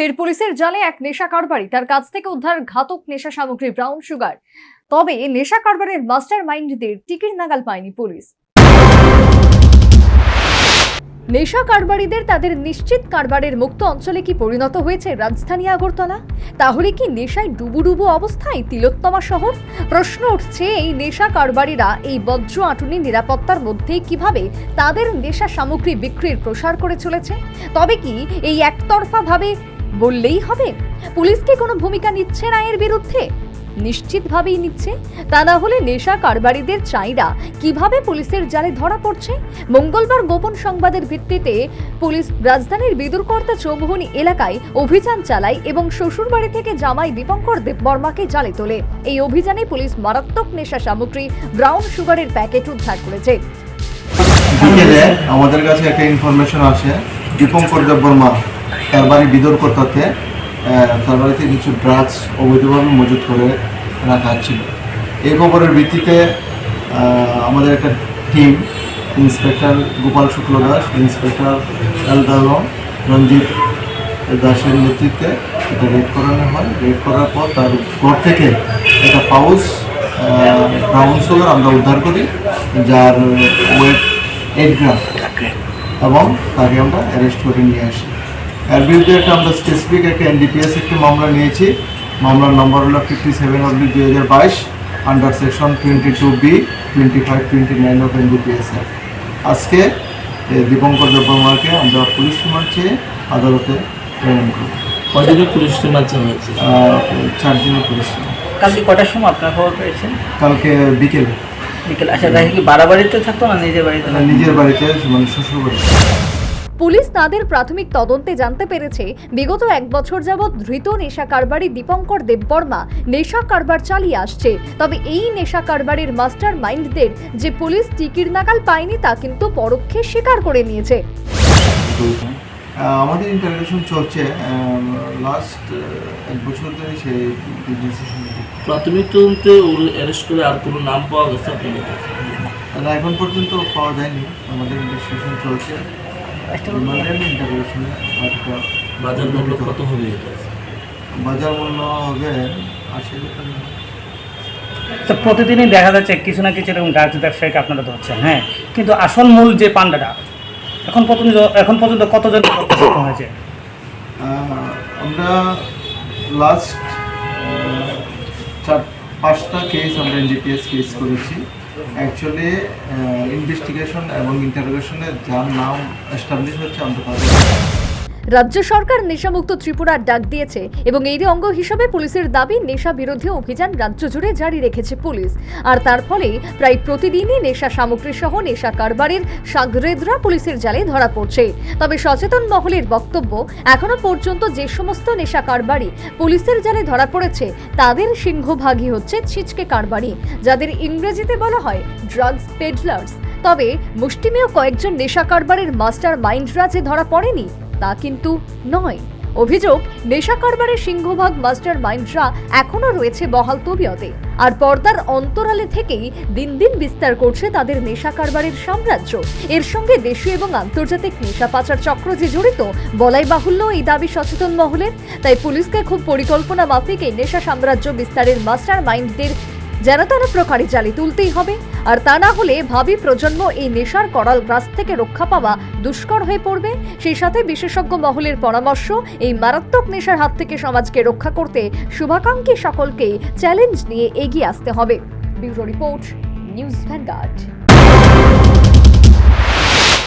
ফের পুলিশের জালে এক নেশা কারবারি। তার কাছ থেকে উদ্ধার ঘাতক নেশা সামগ্রী ব্রাউন সুগার তবে নেশা কারবারের মাস্টার মাইন্ডদের টিকির নাগাল পায়নি পুলিশ। নেশা কারবারিদের তাদের নিশ্চিত কারবারের মুক্ত অঞ্চলে কি পরিণত হয়েছে রাজধানী আগরতলা? তাহলে কি নেশায় ডুবুডুবু অবস্থায় তিলোত্তমা শহর? প্রশ্ন উঠছে এই নেশা কারবারিরা এই বজ্র আটুনি নিরাপত্তার মধ্যে কীভাবে তাদের নেশা সামগ্রী বিক্রির প্রসার করে চলেছে? তবে কি এই একতরফা ভাবে বললেই হবে। পুলিশ কি কোনো ভূমিকা নিচ্ছে না এর বিরুদ্ধে? নিশ্চিতভাবেই নিচ্ছে। তা না হলে নেশা কারবারিদের চাইরা কীভাবে পুলিশের জালে ধরা পড়ছে? মঙ্গলবার গোপন সংবাদের ভিত্তিতে পুলিশ রাজধানীর বিদুরকর্তা চৌমুহনী এলাকায় অভিযান চালায় এবং শ্বশুরবাড়ি থেকে জামাই দীপঙ্কর দেববর্মাকে জালে তোলে। এই অভিযানে পুলিশ মারাত্মক নেশা সামগ্রী, ব্রাউন সুগারের প্যাকেট উদ্ধার করেছে। আমাদের কাছে একটা ইনফরমেশন আসে। দীপঙ্কর দেববর্মা তার বাড়ি বিদরকর্তাতে তার বাড়িতে কিছু ড্রাগস অবৈধভাবে মজুত করে রাখা ছিল এই খবরের ভিত্তিতে আমাদের একটা team inspector Gopal Shukla Das inspector L দালম Ranjit দাসের নেতৃত্বে এটা রেড করানো হয়। রেড করার পর তার ঘর থেকে একটা পাউচ ব্রাউন সুগার আমরা উদ্ধার করি যার ওয়েট এইট গ্রাম এবং তাকে আমরা অ্যারেস্ট করে নিয়ে আসি। এর বিরুদ্ধে একটা আমরা স্পেসিফিক একটা এনডিপিএস একটি মামলা নিয়েছি। মামলার নম্বর হলো ফিফটি সেভেন অব্দি দুই হাজার বাইশ under section twenty two B twenty five twenty nine of NDPS আজকে এ, দীপঙ্কর দেববর্মাকে আমরা পুলিশ রিমান্ড চেয়ে আদালতে প্রেরণ করি কদিনের পুলিশ রিমান্ড হয়েছে? চার দিনের পুলিশ কালকে কটার সময় আপনার খবর পেয়েছেন? কালকে বিকেলে। বিকেল। আচ্ছা দেখি কি বাড়াবাড়িতে থাকতো না নিজের বাড়িতে? নিজের বাড়িতে মানে শ্বশুর বাড়িতে। পুলিশ তাদের প্রাথমিক তদন্তে জানতে পেরেছে বিগত এক বছর যাবৎ ধৃত নেশা কারবারি দীপঙ্কর দেববর্মা নেশা কারবার চালিয়ে আসছে। তবে এই নেশা কারবারের মাস্টার মাইন্ডদের যে পুলিশ টিকির নাগাল পায়নি তা কিন্তু পরোক্ষে স্বীকার করে নিয়েছে। আমাদের ইন্টারভিউশন চলছে লাস্ট এক বছর ধরে সেই। প্রাথমিক তদন্তে অ্যারেস্ট করে আর কোনো নাম পাওয়া গেছে আপনাদের এখন পর্যন্ত পাওয়া যায়নি। আমাদের ইনভেস্টিগেশন চলছে। ইন্টারভিউশনে একটা বাজার মূল্য কত হবে এটা? বাজার মূল্য হবে আশি তো প্রতিদিনই দেখা যাচ্ছে কিছু না কিছু এরকম ড্রাগস ব্যবসায়ীকে আপনারা ধরছেন হ্যাঁ? কিন্তু আসল মূল যে পান্ডাটা এখন পর্যন্ত এখন পর্যন্ত কতজন হয়েছে? আমরা লাস্ট চার পাঁচটা কেস আমরা এনডিপিএস কেস করেছি। অ্যাকচুয়ালি ইনভেস্টিগেশন এবং ইন্টারোগেশনে যার নাম এস্টাবলিশ হচ্ছে আমরা রাজ্য সরকার নেশামুক্ত ত্রিপুরার ডাক দিয়েছে এবং এরই অঙ্গ হিসাবে পুলিশের দাবি, নেশা বিরোধী অভিযান রাজ্য জুড়ে জারি রেখেছে পুলিশ। আর তার ফলে প্রায় প্রতিদিনই নেশা সামগ্রী সহ নেশা কারবারের সাগরেদরা পুলিশের জালে ধরা পড়ছে। তবে সচেতন মহলের বক্তব্য, এখনও পর্যন্ত যে সমস্ত নেশা কারবারি পুলিশের জালে ধরা পড়েছে, তাদের সিংহভাগই হচ্ছে ছিচকে কারবারি, যাদের ইংরেজিতে বলা হয় ড্রাগস পেডলার্স। তবে মুষ্টিমেয় কয়েকজন নেশা কারবারের মাস্টার মাইন্ডরা যে ধরা পড়েনি তা কিন্তু নয়। অভিযোগ, নেশা কারবারের সিংহভাগ মাস্টার মাইন্ডরা এখনও রয়েছে বহাল তবিয়তে। আর পর্দার অন্তরালে থেকেই দিন দিন বিস্তার করছে তাদের নেশা কারবারের সাম্রাজ্য। এর সঙ্গে দেশীয় এবং আন্তর্জাতিক নেশা পাচার চক্র যে জড়িত, বলাই বাহুল্য এই দাবি সচেতন মহলের তাই পুলিশকে খুব পরিকল্পনা মাফিক এই নেশা সাম্রাজ্য বিস্তারের মাস্টার মাইন্ডদের, যেন তেন প্রকারে জালি তুলতেই হবে। আর তা না হলে ভাবি প্রজন্ম এই নেশার করাল গ্রাস থেকে রক্ষা পাওয়া দুষ্কর হয়ে পড়বে। সেই সাথে বিশেষজ্ঞ মহলের পরামর্শ, এই মারাত্মক নেশার হাত থেকে সমাজকে রক্ষা করতে শুভাকাঙ্ক্ষী সকলকেই চ্যালেঞ্জ নিয়ে এগিয়ে আসতে হবে। Bureau report, news vanguard.